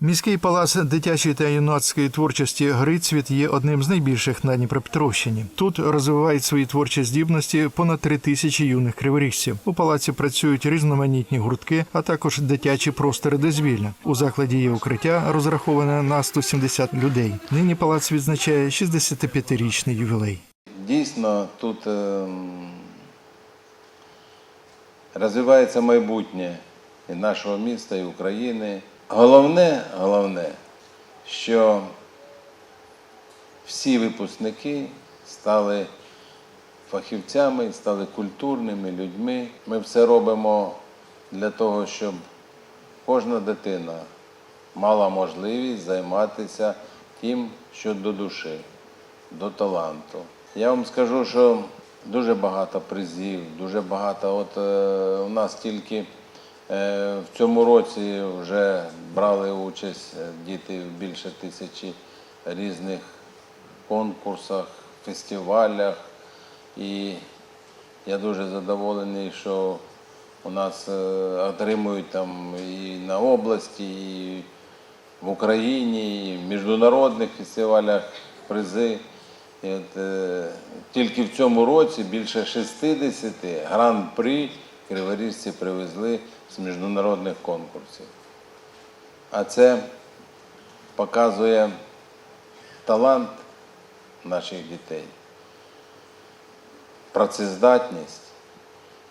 Міський палац дитячої та юнацької творчості Грицвіт є одним з найбільших на Дніпропетровщині. Тут розвивають свої творчі здібності понад три тисячі юних криворіжців. У палаці працюють різноманітні гуртки, а також дитячі простори дозвілля. У закладі є укриття, розраховане на 170 людей. Нині палац відзначає 65-річний ювілей. Дійсно, тут ем, розвивається майбутнє і нашого міста, і України. Головне, головне, що всі випускники стали фахівцями, стали культурними людьми. Ми все робимо для того, щоб кожна дитина мала можливість займатися тим, що до душі, до таланту. Я вам скажу, що дуже багато призів, дуже багато. От е, у нас тільки в цьому році вже брали участь е, діти в більше тисячі різних конкурсах, фестивалях. І я дуже задоволений, що у нас е, отримують там і на області, і в Україні, і в міжнародних фестивалях призи. І от, е, тільки в цьому році більше 60 гран-при криворіжці привезли з міжнародних конкурсів. А це показує талант наших дітей, працездатність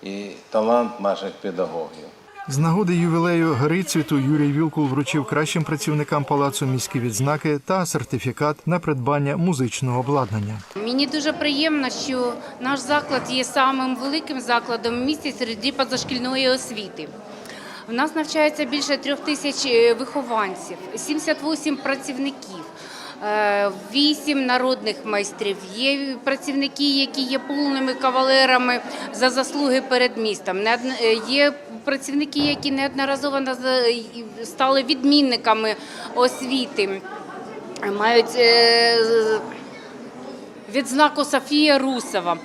і талант наших педагогів. З нагоди ювілею Грицвіту Юрій Вілкул вручив кращим працівникам палацу міські відзнаки та сертифікат на придбання музичного обладнання. Мені дуже приємно, що наш заклад є самим великим закладом в місті серед позашкільної освіти. У нас навчається більше трьох тисяч е, вихованців, 78 працівників. Е, Вісім народних майстрів. Є працівники, які є повними кавалерами за заслуги перед містом. Е, Є працівники, які неодноразово наз- стали відмінниками освіти, мають е, відзнаку Софія Русова.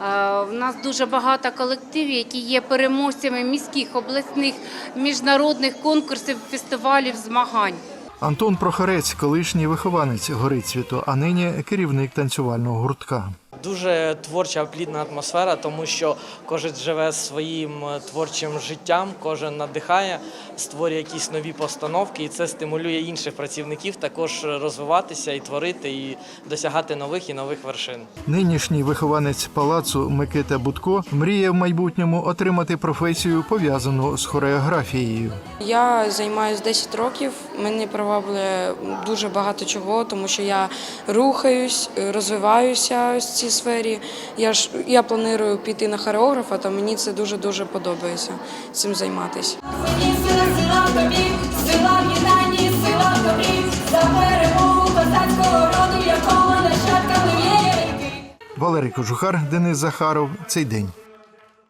Е, У нас дуже багато колективів, які є переможцями міських, обласних, міжнародних конкурсів, фестивалів, змагань. Антон Прохорець, колишній вихованець Горицвіту, а нині керівник танцювального гуртка. Дуже творча плідна атмосфера, тому що кожен живе своїм е, творчим життям, кожен надихає, створює якісь нові постановки, і це стимулює інших працівників також розвиватися і творити, і досягати нових і нових вершин. Нинішній вихованець палацу Микита Будко мріє в майбутньому отримати професію пов'язану з хореографією. Я займаюся 10 років. Мене приваблює дуже багато чого, тому що я рухаюсь, розвиваюся в цій сфері. Я ж я планую піти на хореографа, то мені це дуже дуже подобається цим займатися. Валерій Кожухар, Денис Захаров. Цей день.